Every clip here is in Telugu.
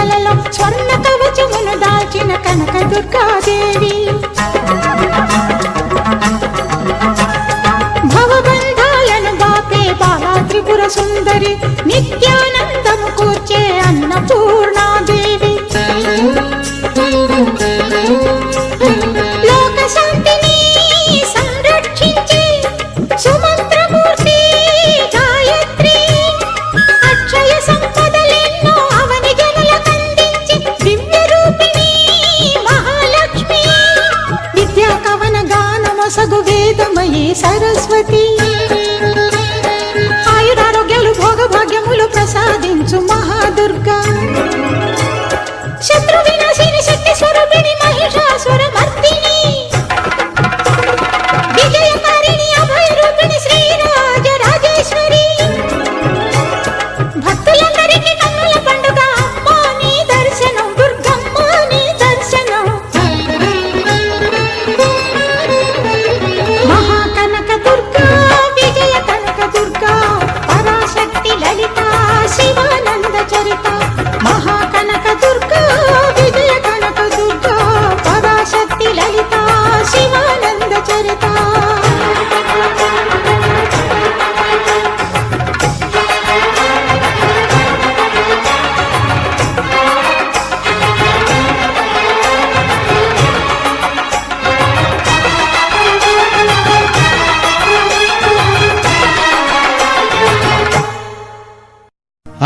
వెన్నెలలో స్వర్ణ కవచమును దాల్చిన కనక దుర్గాదేవి. భవబంధాలను బాపే బాలా త్రిపుర సుందరి నిత్యానందము కూర్చే అన్నపూర్ణ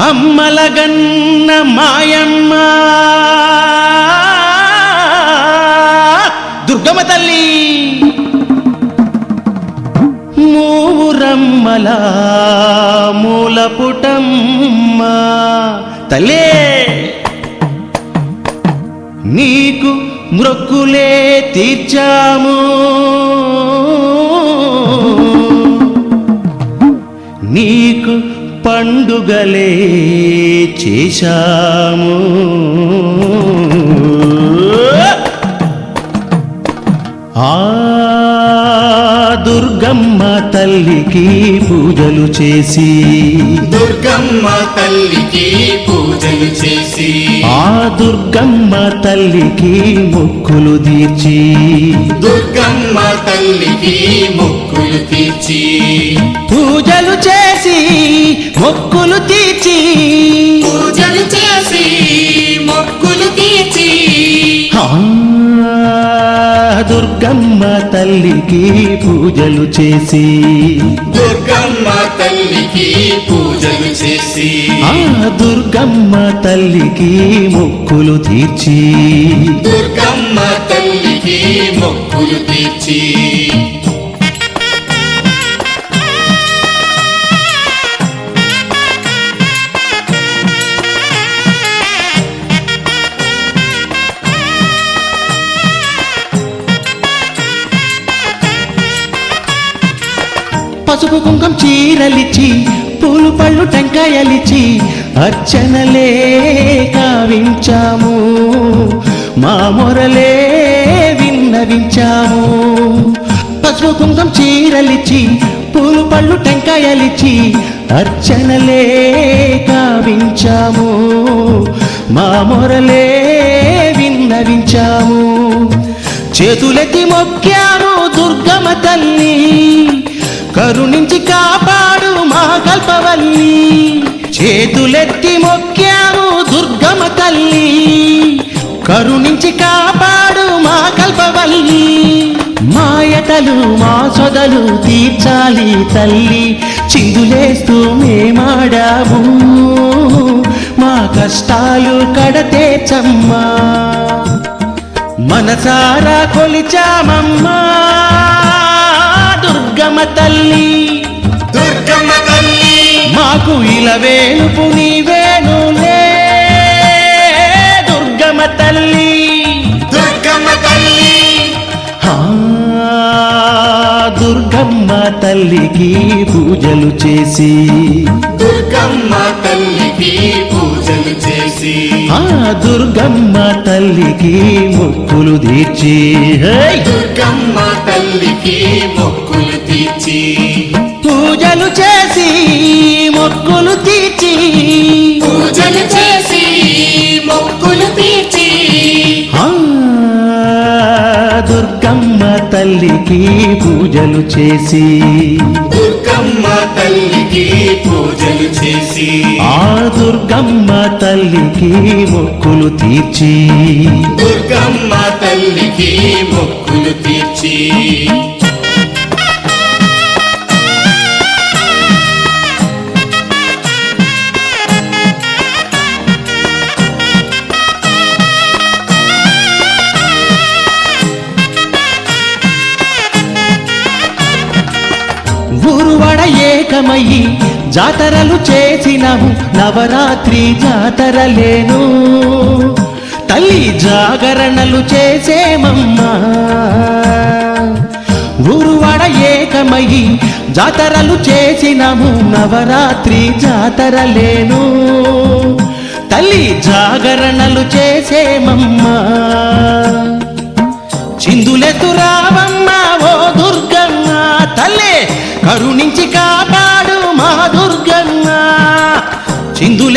అమ్మలగన్న మాయమ్మా. దుర్గమ తల్లి. మూరమ్మల మూల పుటమ్మ తల్లే నీకు మృక్కులే తీర్చాము. నీకు పండుగలే చేశాము. ఆ దుర్గమ్మ తల్లికి పూజలు చేసి. దుర్గమ్మ తల్లికి పూజలు చేసి. ఆ దుర్గమ్మ తల్లికి మొక్కులు తీర్చి. దుర్గమ్మ తల్లికి మొక్కులు తీర్చి. పూజలు చేసి మొక్కులు తీర్చి. తల్లికి పూజలు చేసి. దుర్గమ్మ తల్లికి పూజలు చేసి. ఆ దుర్గమ్మ తల్లికి మొక్కులు తీర్చి. దుర్గమ్మ తల్లికి మొక్కులు తీర్చి. పసుపు కుంకం చీరలిచి పూలు పళ్ళు టెంకాయలిచి అర్చనలే కావించాము మా మొరలే విన్నవించాము. పసుపు కుంకం చీరలిచి పూలు పళ్ళు టెంకాయలిచి అర్చనలే కావించాము మా మొరలే విన్నవించాము. చేతులెత్తి మొక్కాము దుర్గమ తల్లి. కరుణించి కాపాడు మా కల్పవల్లి. చేతులెత్తి మొక్కాము దుర్గమ తల్లి. కరుణించి కాపాడు మా కల్పవల్లి. మాయతలు మా సొదలు తీర్చాలి తల్లి. చిందులేస్తూ మేమాడాము. మా కష్టాలు కడతేచమ్మా మనసారా కొలిచామమ్మా. దుర్గమ్మ తల్లి. దుర్గమ్మ తల్లి. మాకు ఇలవేలుపు నీవేనులే దుర్గమ్మ తల్లి. దుర్గమ్మ తల్లి. ఆ, దుర్గమ్మ తల్లికి పూజలు చేసి. దుర్గమ్మ తల్లికి పూజలు చేసి ఆ దుర్గమ్మ తల్లికి మొక్కులు తీర్చి! దుర్గమ్మ తల్లికి మొక్కులు తీర్చి. పూజలు చేసి మొక్కులు తీర్చి. తల్లికి పూజలు చేసి దుర్గమ్మ తల్లికి పూజలు చేసి ఆ దుర్గమ్మ తల్లికి మొక్కులు తీర్చి దుర్గమ్మ తల్లికి మొక్కులు తీర్చి ఏకమయ్యి జాతరలు చేసినము నవరాత్రి జాతరలేను. తల్లి జాగరణలు చేసేమమ్మా. ఊరువాడ ఏకమయ్యి జాతరలు చేసినము నవరాత్రి జాతరలేను. తల్లి జాగరణలు చేసేమమ్మా. చిందులెతురావమ్మ ఓ దుర్గమ్మ. తల్లే కరుణించి కాపాడు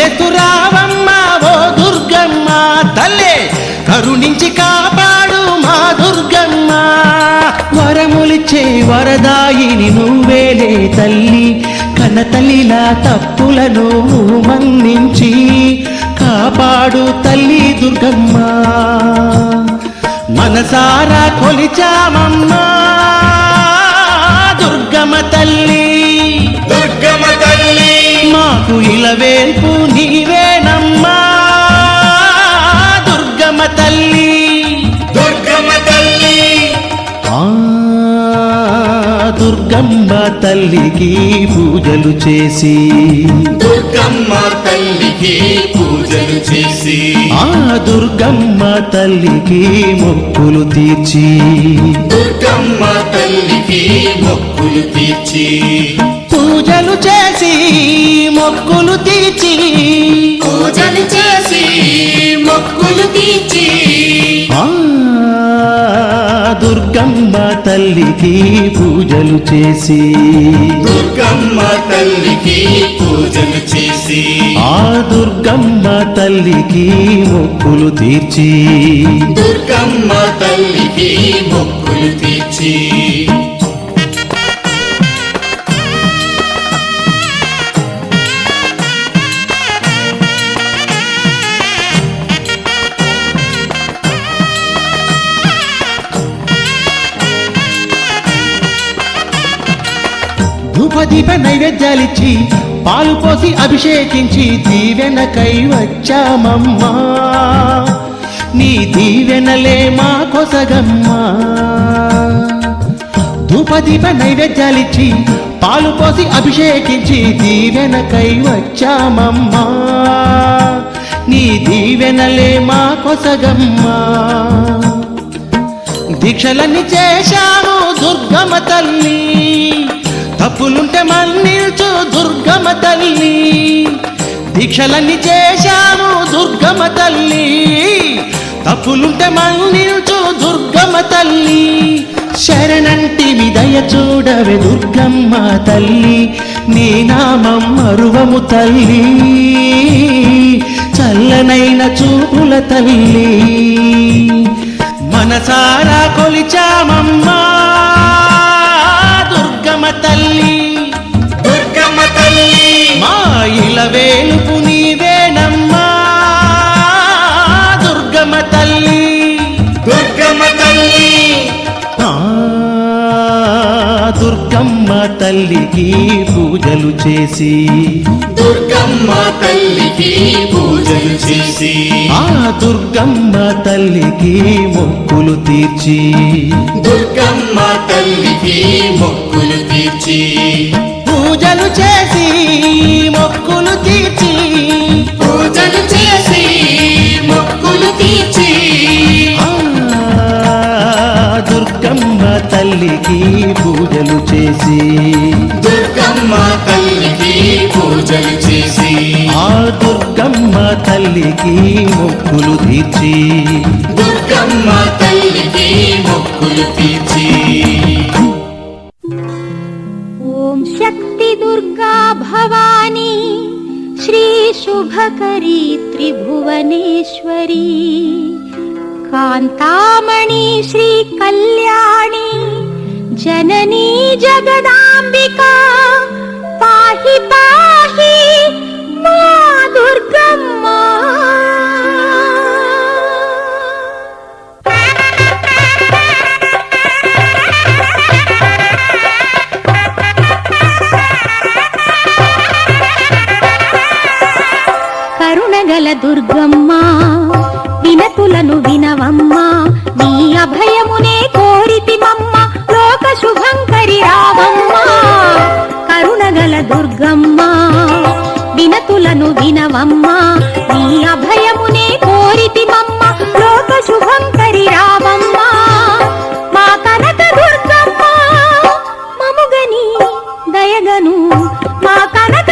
చిందులెత్తు ఓ దుర్గమ్మ తల్లే కరుణించి కాపాడు మా దుర్గమ్మ. వరములిచ్చే వరదాయిని నువ్వేలే తల్లి కన్న తల్లిలా తప్పులను మన్నించి కాపాడు తల్లి దుర్గమ్మ. మనసారా కొలిచామమ్మా దుర్గమ తల్లి. దుర్గమ తల్లి మాకు ఇలవేల్పు నీవేనమ్మా. దుర్గమ్మ తల్లి. దుర్గమ్మ తల్లి. ఆ దుర్గమ్మ తల్లికి పూజలు చేసి. దుర్గమ్మ తల్లికి పూజలు చేసి. ఆ దుర్గమ్మ తల్లికి మొక్కులు తీర్చి. దుర్గమ్మ తల్లికి మొక్కులు తీర్చి. పూజలు చేసి మొక్కులు తీర్చి. పూజలు చేసి మొక్కులు తీర్చి. ఆ దుర్గమ్మ తల్లికి పూజలు చేసి. దుర్గమ్మ తల్లికి పూజలు చేసి. ఆ దుర్గమ్మ తల్లికి మొక్కులు తీర్చి. దుర్గమ్మ తల్లికి మొక్కులు తీర్చి. దీప నైవేద్యాలిచ్చి పాలు పోసి అభిషేకించి దీవెనకై వచ్చామమ్మా. నీ దీవెనలే మా కొసగమ్మా. ధూపదీప నైవేద్యాలిచ్చి పాలు పోసి అభిషేకించి దీవెనకై వచ్చామమ్మా. నీ దీవెనలే మా కొసగమ్మా. దీక్షలన్నీ చేశాము దుర్గమ్మ తల్లి. తప్పులుంటే మన్నిల్చు దుర్గమ తల్లి. దీక్షలన్నీ చేశాము దుర్గమ తల్లి. తప్పులుంటే మన్నిల్చు దుర్గమ తల్లి. శరణంటి విదయ చూడవే దుర్గమ్మ తల్లి. నీ నామం మరువము తల్లి. చల్లనైన చూపుల తల్లి. మనసారా కొలిచామమ్మ తల్లికి పూజలు చేసి. దుర్గమ్మ తల్లికి పూజలు చేసి. ఆ దుర్గమ్మ తల్లికి మొక్కులు తీర్చి. దుర్గమ్మ తల్లికి మొక్కులు తీర్చి. పూజలు చేసి మొక్కులు తీర్చి. తల్లికి పూజలు చేసి దుర్గమ్మ తల్లికి పూజలు చేసి ఆ దుర్గమ్మ తల్లికి మొక్కులు తీర్చి దుర్గమ్మ తల్లికి మొక్కులు తీర్చి. ఓం శక్తి దుర్గా భవానీ శ్రీ శుభకరీ త్రిభువనేశ్వరీ. कान्तामणि श्री कल्याणी जननी जगदाम्बिका पाहि पाहि దయగను మా కనక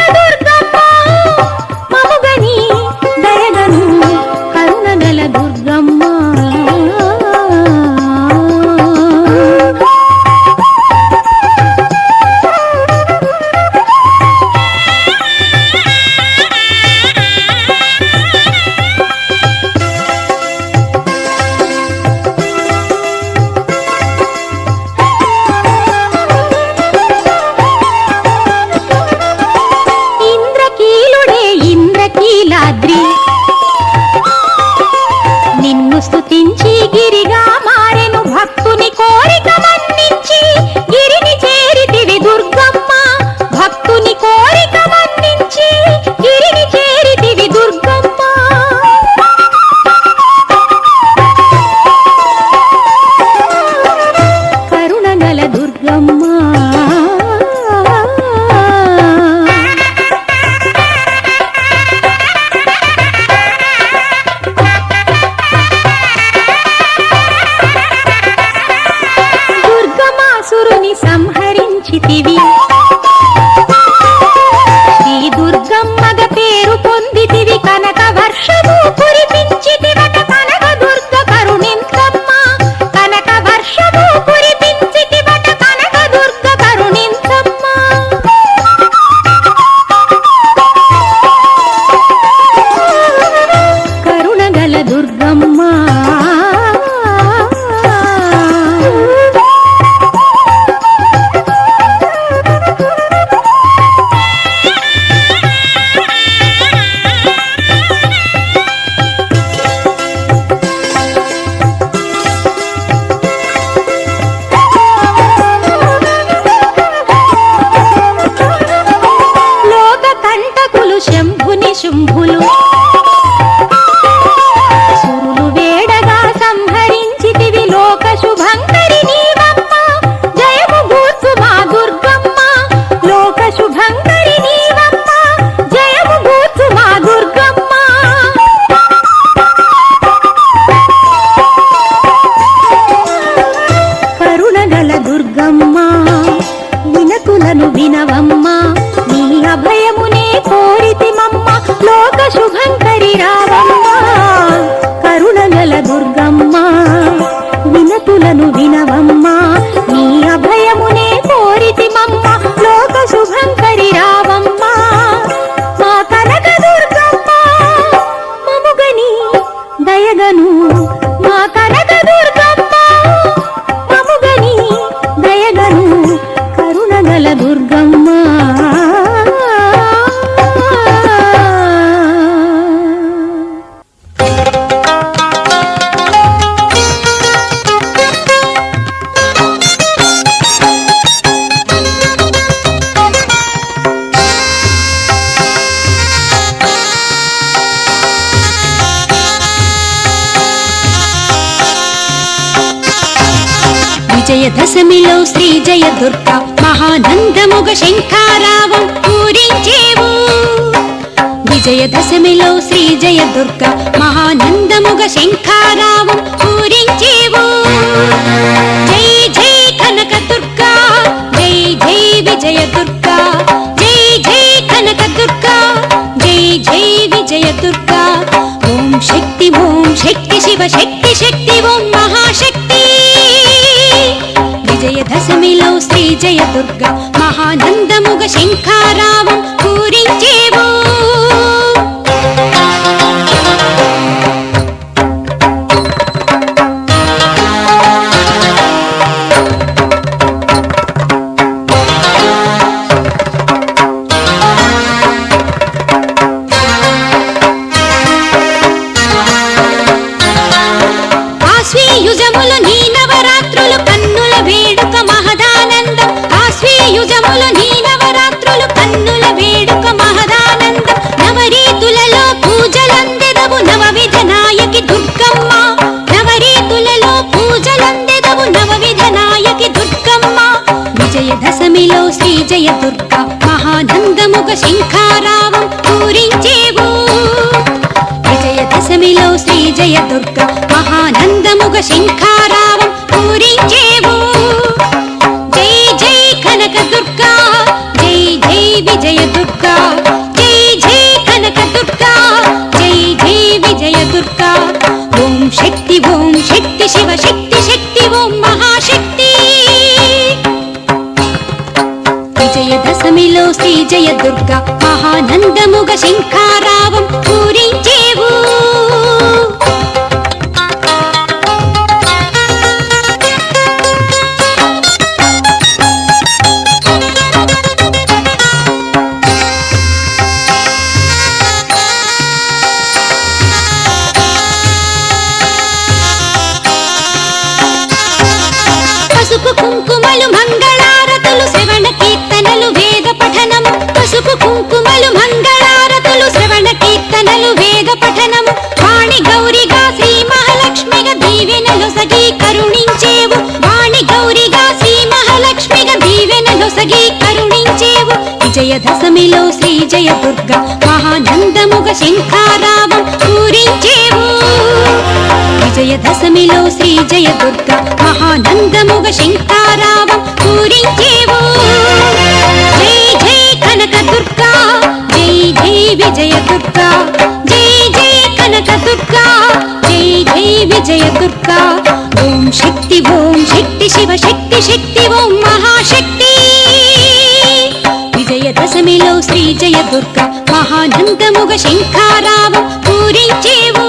శంభుని శుంభులు. విజయదశమిలో శ్రీ జయ దుర్గ మహానందముగ శంఖారావం పూరించేవు. విజయదశమిలో శ్రీ జయ దుర్గ మహానందముగ శంఖారావం పూరించేవు. జై జై కనక దుర్గా జై జై విజయ దుర్గా జై జై కనక దుర్గా జై జై విజయ దుర్గా ఓం శక్తి ఓం శక్తి శివ శక్తి శక్తి ఓం మహా దుర్గా మహానందముగ శంఖారావం పూరించేవో మహానందముగ శంఖారావం పూరించేవు. విజయదశమిలో శ్రీ జయ దుర్గ మహానందముగ శంఖారావం పూరించేవు. జై జై కనక దుర్గా జై జై విజయ దుర్గా జై జై కనక దుర్గా జై జై విజయ దుర్గా. ఓం శక్తి ఓం శక్తి శివ శ్రీ జయ దుర్గ మహానందముగ శంఖారా దీవెనలు కరుణించేవు విజయదశమిలో శ్రీ జయ దుర్గ మహానందముగ శంఖారావం పూరించేవు. విజయదశమిలో శ్రీ జయ దుర్గ మహానందముగ శంఖారావం పూరించేవు. జై జై కనక దుర్గా జై జై విజయ దుర్గా జై జై కనక దుర్గా జై జై విజయ దుర్గా ఓం శక్తి ఓం శక్తి శివ శక్తి శక్తి ఓం మహాశక్తి. దశమిలో శ్రీ జయ దుర్గ మహానందముగ శంఖారావం పూరించేవు.